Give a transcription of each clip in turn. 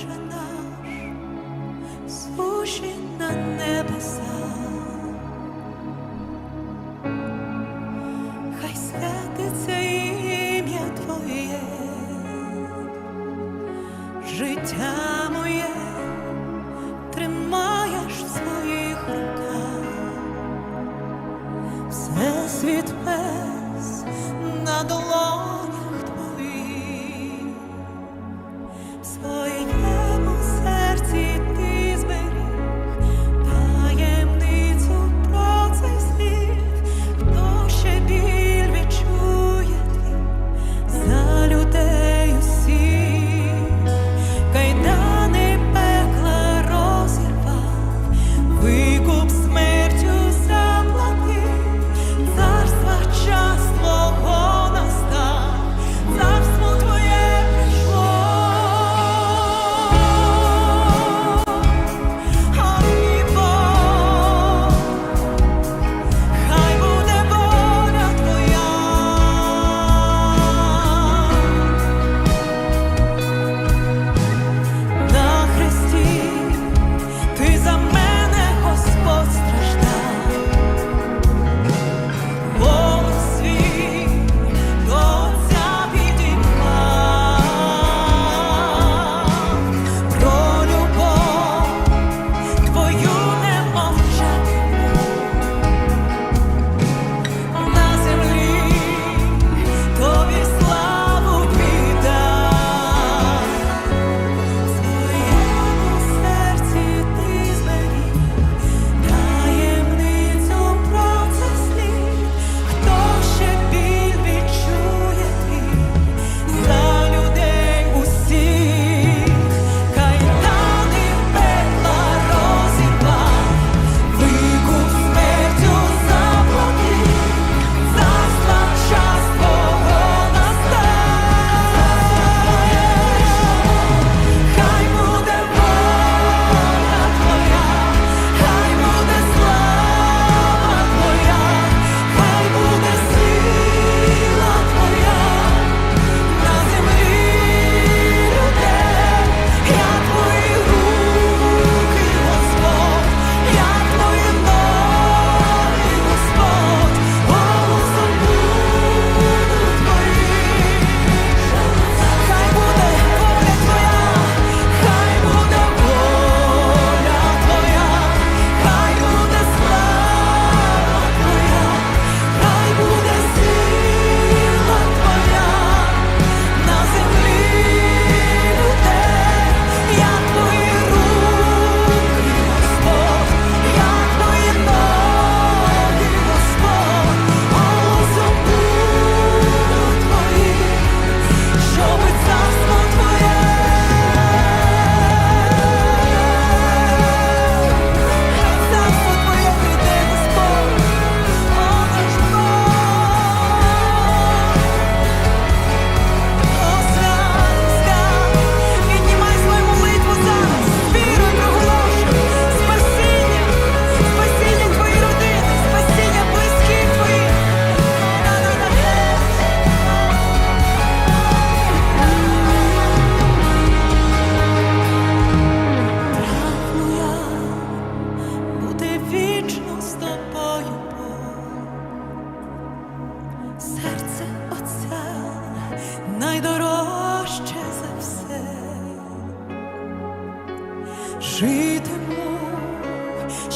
Боже наш, суші на небеса, хай святиться ім'я Твоє, життя моє тримаєш в своїх руках, все світ пес на долоні.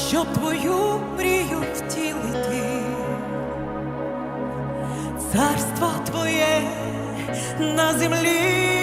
щоб твою мрію втілити, царство твоє на землі.